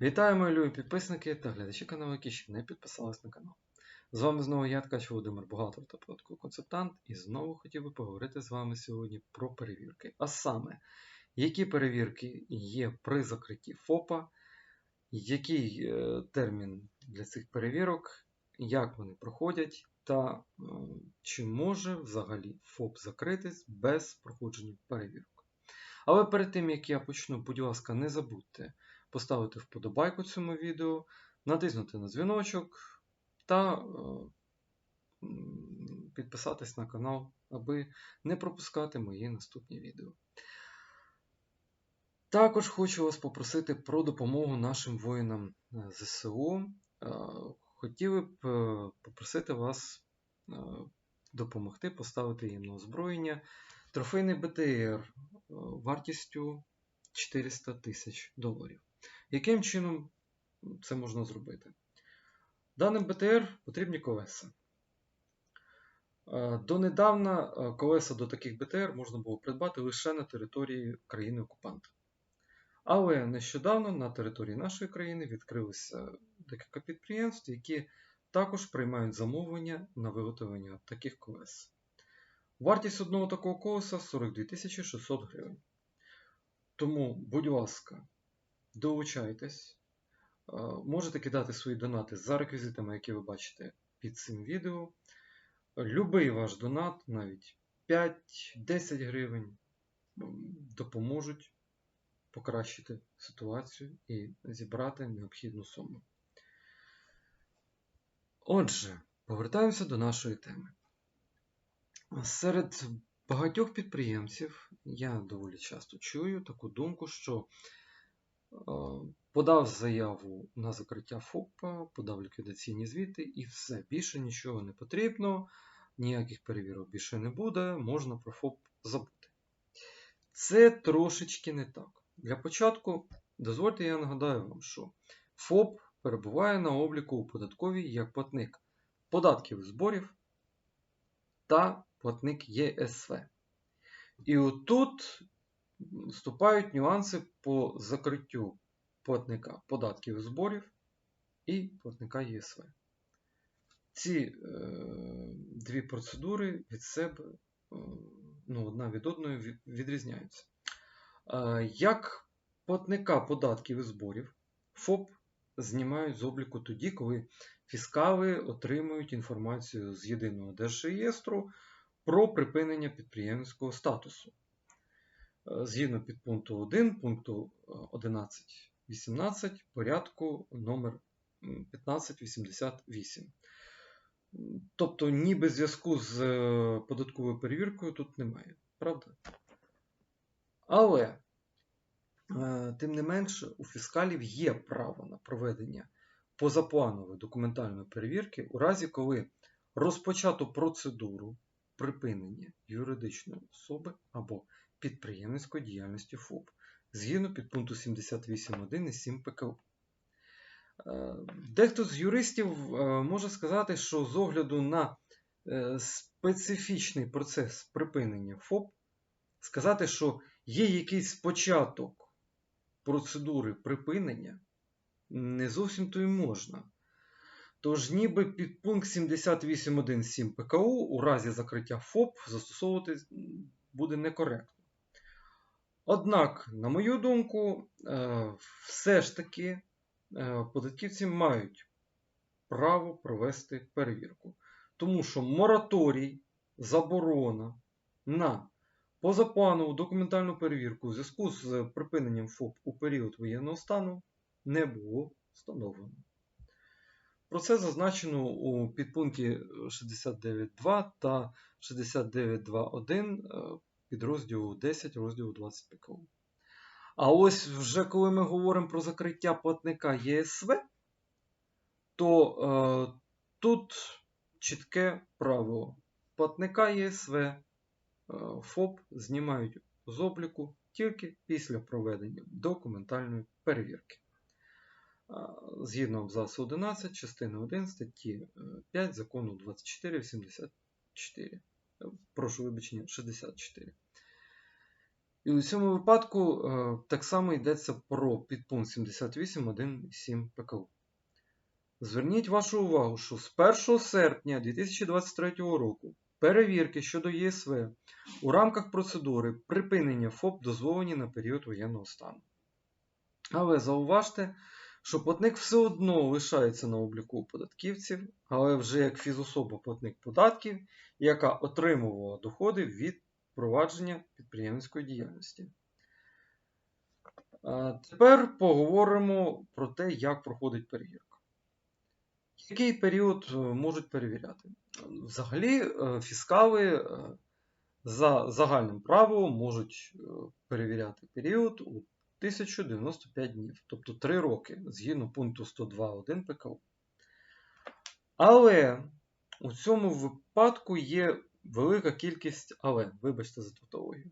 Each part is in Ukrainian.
Вітаю, мої любі підписники та глядачі каналу, які ще не підписались на канал. З вами знову я, Ткач Володимир Богатов та податковий консультант, і знову хотів би поговорити з вами сьогодні про перевірки. А саме, які перевірки є при закритті ФОПа, який е, термін для цих перевірок, як вони проходять, та е, чи може взагалі ФОП закритись без проходження перевірок. Але перед тим як я почну, будь ласка, не забудьте поставити вподобайку цьому відео, натиснути на дзвіночок та е, підписатись на канал, аби не пропускати мої наступні відео. Також хочу вас попросити про допомогу нашим воїнам е, ЗСУ. Е, Хотіли б попросити вас допомогти поставити їм на озброєння трофейний БТР е, вартістю 400 тисяч доларів. Яким чином це можна зробити? Даним БТР потрібні колеса. Е, Донедавна е, колеса до таких БТР можна було придбати лише на території країни-окупанта. Але нещодавно на території нашої країни відкрилися декілька підприємств, які також приймають замовлення на виготовлення таких колес. Вартість одного такого колеса 42 600 гривень. Тому, будь ласка, долучайтесь. Е, Можете кидати свої донати за реквізитами, які ви бачите під цим відео. Любий ваш донат, навіть 5-10 гривень, допоможуть покращити ситуацію і зібрати необхідну суму. Отже, повертаємося до нашої теми. Серед багатьох підприємців я доволі часто чую таку думку, що е, подав заяву на закриття ФОПа, подав ліквідаційні звіти і все, більше нічого не потрібно, ніяких перевірок більше не буде, можна про ФОП забути. Це трошечки не так. Для початку, дозвольте, я нагадаю вам, що ФОП перебуває на обліку у податковій як платник податків і зборів та платник ЄСВ. І отут вступають нюанси по закриттю платника податків і зборів і платника ЄСВ. Ці е, дві процедури від себе е, ну, одна від одної відрізняються. Е, Як платника податків і зборів, ФОП знімають з обліку тоді, коли фіскали отримують інформацію з єдиного держреєстру про припинення підприємницького статусу. Е, Згідно підпункту 1 пункту 11.18 порядку номер 1588. Тобто, ніби зв'язку з е, податковою перевіркою тут немає, правда? Але, е, тим не менше, у фіскалів є право на проведення позапланової документальної перевірки у разі, коли розпочато процедуру припинення юридичної особи або підприємницької діяльності ФОП згідно підпункту 78.1 і 7 ПКУ. Е, Дехто з юристів е, може сказати, що з огляду на е, специфічний процес припинення ФОП, сказати, що є якийсь початок процедури припинення, не зовсім то й можна. Тож ніби підпункт 78.1.7 ПКУ у разі закриття ФОП застосовувати буде некоректно. Однак, на мою думку, е, все ж таки е, податківці мають право провести перевірку. Тому що мораторій, заборона на позапланову документальну перевірку у зв'язку з припиненням ФОП у період воєнного стану не було встановлено. Про це зазначено у підпункті 69.2 та 69.2.1 е, підрозділу 10 розділу 20 ПКУ. А ось вже коли ми говоримо про закриття платника ЄСВ, то е, тут чітке правило. Платника ЄСВ е, ФОП знімають з обліку тільки після проведення документальної перевірки. Згідно абзацу 11 частини 1 статті е, 5 закону 2484. Е, Прошу вибачення, 64. І у цьому випадку е, так само йдеться про підпункт 78.1.7 ПКУ. Зверніть вашу увагу, що з 1 серпня 2023 року перевірки щодо ЄСВ у рамках процедури припинення ФОП дозволені на період воєнного стану. Але зауважте, що платник все одно лишається на обліку податківців, але вже як фізособа платник податків, яка отримувала доходи від провадження підприємницької діяльності. Тепер поговоримо про те, як проходить перевірка. Який період е, можуть перевіряти? Взагалі, е, фіскали е, за загальним правилом можуть перевіряти період у 1095 днів, тобто 3 роки, згідно пункту 102.1 ПКУ. Але у цьому випадку є велика кількість але, вибачте за тавтологію.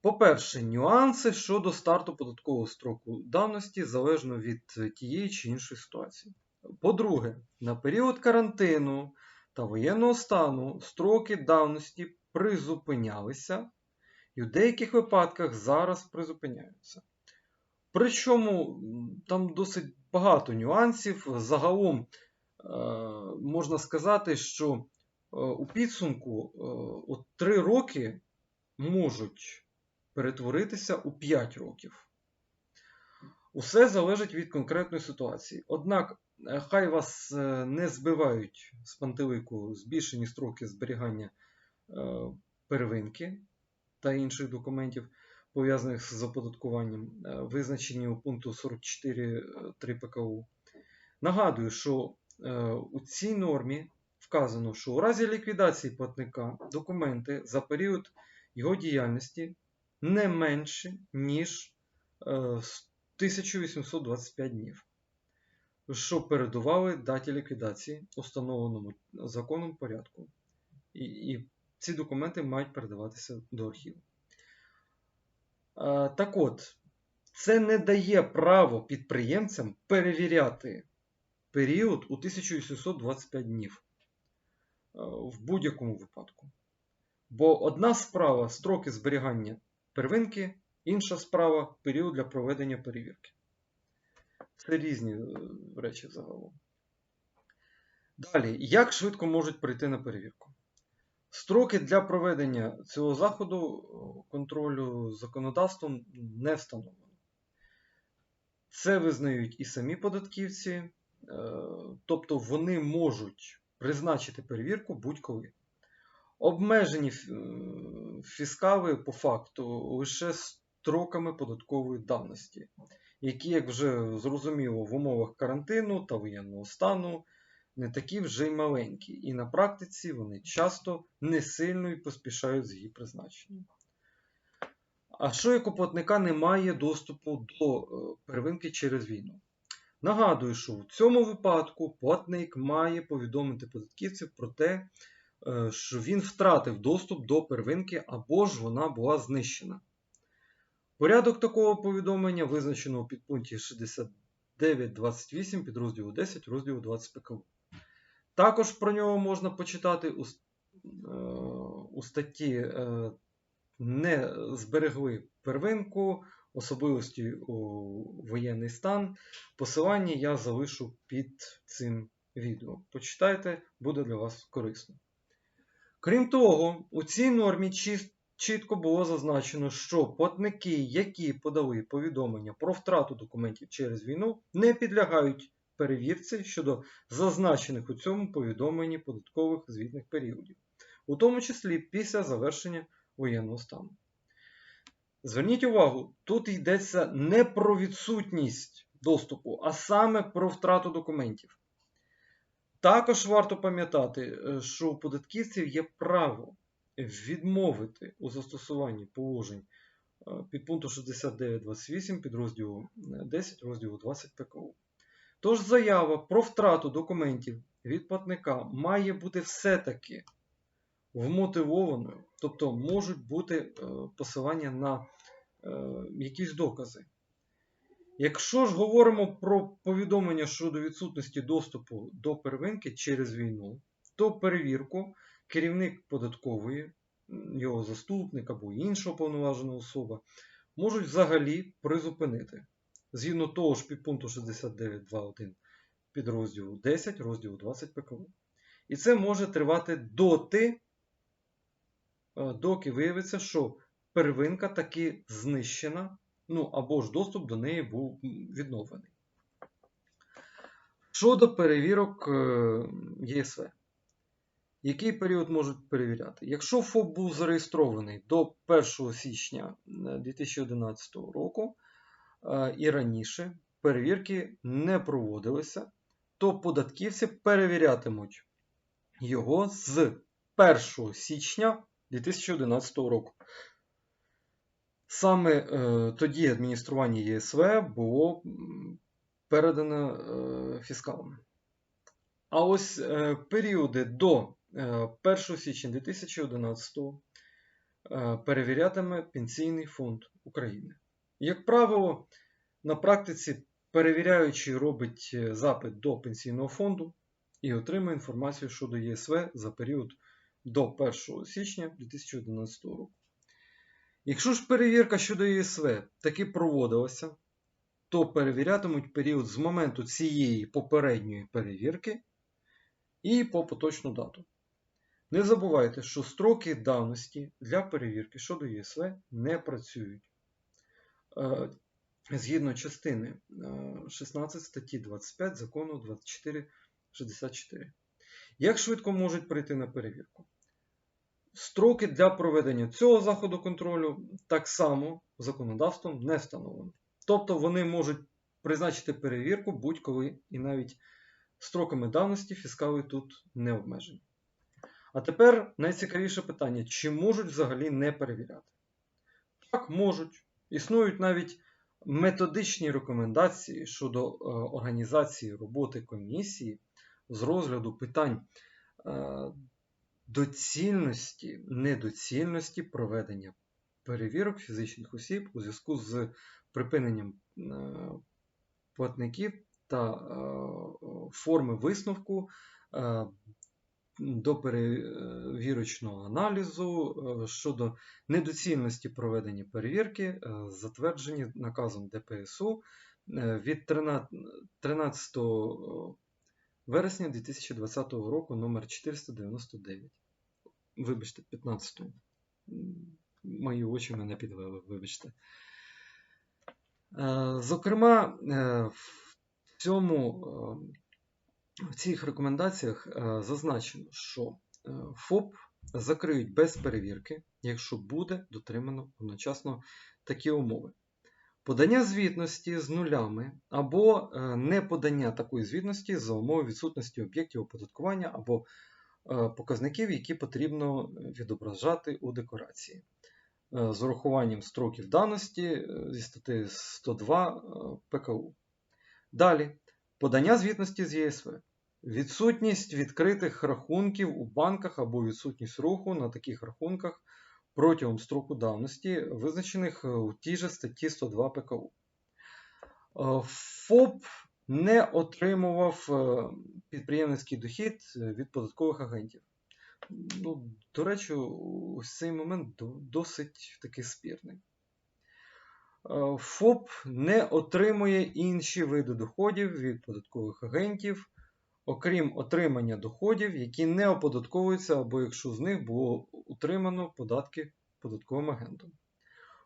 По-перше, нюанси щодо старту податкового строку давності залежно від тієї чи іншої ситуації. По-друге, на період карантину та воєнного стану строки давності призупинялися і в деяких випадках зараз призупиняються. Причому там досить багато нюансів. Загалом е, можна сказати, що е, у підсумку е, от 3 роки можуть перетворитися у 5 років. Усе залежить від конкретної ситуації. Однак, хай вас не збивають з пантелику збільшені строки зберігання первинки та інших документів, пов'язаних з оподаткуванням, е, визначені у пункту 44.3 ПКУ. Нагадую, що е, у цій нормі вказано, що у разі ліквідації платника документи за період його діяльності не менше, ніж е, 1825 днів, що передували даті ліквідації, установленому законом порядку. І, і ці документи мають передаватися до архіву. Так от, це не дає право підприємцям перевіряти період у 1825 днів в будь-якому випадку. Бо одна справа строки зберігання первинки, інша справа період для проведення перевірки. Це різні е, речі загалом. Далі, як швидко можуть прийти на перевірку? Строки для проведення цього заходу е, контролю законодавством не встановлено. Це визнають і самі податківці, е, тобто вони можуть призначити перевірку будь-коли. Обмежені е, по факту лише строками податкової давності, які, як вже зрозуміло, в умовах карантину та воєнного стану не такі вже й маленькі, і на практиці вони часто не сильно і поспішають з її призначенням. А що як у платника немає доступу до е, первинки через війну? Нагадую, що в цьому випадку платник має повідомити податківців про те, е, що він втратив доступ до первинки або ж вона була знищена. Порядок такого повідомлення визначено у підпункті 69.28 підрозділу 10 розділу 20 ПКУ. Також про нього можна почитати у, е, у статті е, Не зберегли первинку, особливості у воєнний стан. Посилання я залишу під цим відео. Почитайте, буде для вас корисно. Крім того, у цій нормі чітко було зазначено, що платники, які подали повідомлення про втрату документів через війну, не підлягають перевірці щодо зазначених у цьому повідомленні податкових звітних періодів, у тому числі після завершення воєнного стану. Зверніть увагу, тут йдеться не про відсутність доступу, а саме про втрату документів. Також варто пам'ятати, е, що у податківців є право відмовити у застосуванні положень е, підпункту 69.28 підрозділу е, 10 розділу 20 ПКУ. Тож заява про втрату документів від платника має бути все-таки вмотивованою, тобто можуть бути е, посилання на е, якісь докази. Якщо ж говоримо про повідомлення щодо відсутності доступу до первинки через війну, то перевірку керівник податкової його заступник або інша уповноважена особа, можуть взагалі призупинити. Згідно того ж підпункту 69.2.1 підрозділу 10 розділу 20 ПКУ. І це може тривати доти, е, доки виявиться, що первинка таки знищена, ну або ж доступ до неї був відновлений. Щодо перевірок е, ЄСВ. Який період можуть перевіряти? Якщо ФОП був зареєстрований до 1 січня е, 2011 року е, і раніше перевірки не проводилися, то податківці перевірятимуть його з 1 січня 2011 року. Саме е, тоді адміністрування ЄСВ було передано е, фіскалам. А ось е, періоди до е, 1 січня 2011 е, перевірятиме Пенсійний фонд України. Як правило, на практиці перевіряючий робить е, запит до пенсійного фонду і отримує інформацію щодо ЄСВ за період до 1 січня 2011 року. Якщо ж перевірка щодо ЄСВ таки проводилася, то перевірятимуть період з моменту цієї попередньої перевірки і по поточну дату. Не забувайте, що строки давності для перевірки щодо ЄСВ не працюють. Е, Згідно частини е, 16 статті 25 закону 2464. Як швидко можуть прийти на перевірку? Строки для проведення цього заходу контролю так само законодавством не встановлено. Тобто вони можуть призначити перевірку будь-коли і навіть строками давності фіскали тут не обмежені. А тепер найцікавіше питання: чи можуть взагалі не перевіряти? Так, можуть. Існують навіть методичні рекомендації щодо е, організації роботи комісії з розгляду питань е, доцільності, недоцільності проведення перевірок фізичних осіб у зв'язку з припиненням е, платників та форми висновку до перевірочного аналізу е, щодо недоцільності проведення перевірки, е, затверджені наказом ДПСУ е, від 13 13 вересня 2020 року номер 499. Вибачте, 15. Мої очі мене підвели, вибачте. Зокрема, в цьому, в цих рекомендаціях е, зазначено, що е, ФОП закриють без перевірки, якщо буде дотримано одночасно такі умови. Подання звітності з нулями або е, неподання такої звітності за умови відсутності об'єктів оподаткування або показників, які потрібно відображати у декларації. Е, З урахуванням строків давності е, зі статті 102 е, ПКУ. Далі. Подання звітності з ЄСВ. Відсутність відкритих рахунків у банках або відсутність руху на таких рахунках протягом строку давності, визначених у тій же статті 102 ПКУ. Е, ФОП не отримував е, підприємницький дохід е, від податкових агентів. Ну, до речі, ось цей момент досить таки спірний. Е, ФОП не отримує інші види доходів від податкових агентів, окрім отримання доходів, які не оподатковуються або якщо з них було утримано податки податковим агентом.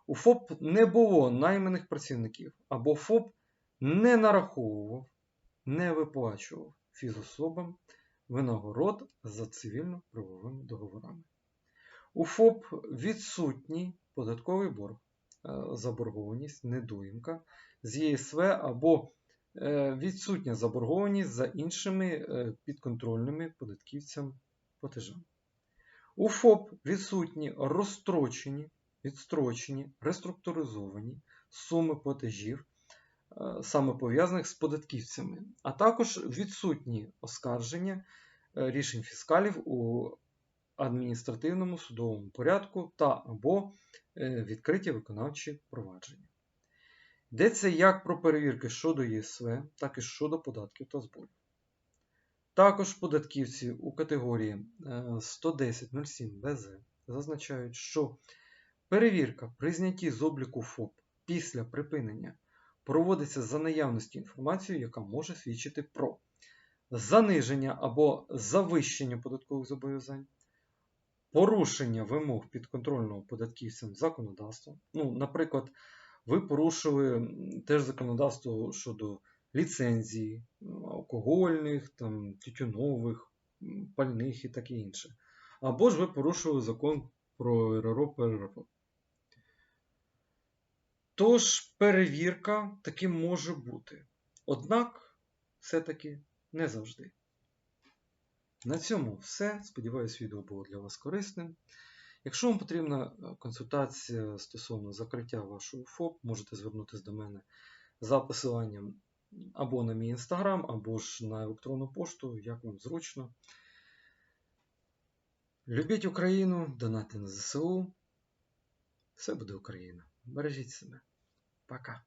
У ФОП не було найманих працівників, або ФОП не нараховував, не виплачував фізособам винагород за цивільно-правовими договорами. У ФОП відсутній податковий борг, е, заборгованість, недоїмка з ЄСВ або відсутня заборгованість за іншими е, підконтрольними податківцям платежами. У ФОП відсутні розстрочені, відстрочені, реструктуризовані суми платежів, е, саме пов'язаних з податківцями, а також відсутні оскарження е, рішень фіскалів у адміністративному судовому порядку та або е, відкриті виконавчі провадження. Йдеться як про перевірки щодо ЄСВ, так і щодо податків та зборів. Також податківці у категорії е, 110.07 БЗ зазначають, що перевірка при знятті з обліку ФОП після припинення проводиться за наявності інформації, яка може свідчити про заниження або завищення податкових зобов'язань, порушення вимог підконтрольного податківцям законодавства. Ну, наприклад, ви порушили теж законодавство щодо ліцензії, алкогольних, там, тютюнових, пальних і таке інше. Або ж ви порушили закон про РРО ПРРО. Тож перевірка таки може бути. Однак, все-таки не завжди. На цьому все. Сподіваюсь, відео було для вас корисним. Якщо вам потрібна е, консультація стосовно закриття вашого ФОП, можете звернутися до мене за посиланням або на мій інстаграм, або ж на електронну пошту, як вам зручно. Любіть Україну, донати на ЗСУ. Все буде Україна. Бережіть себе. Пока.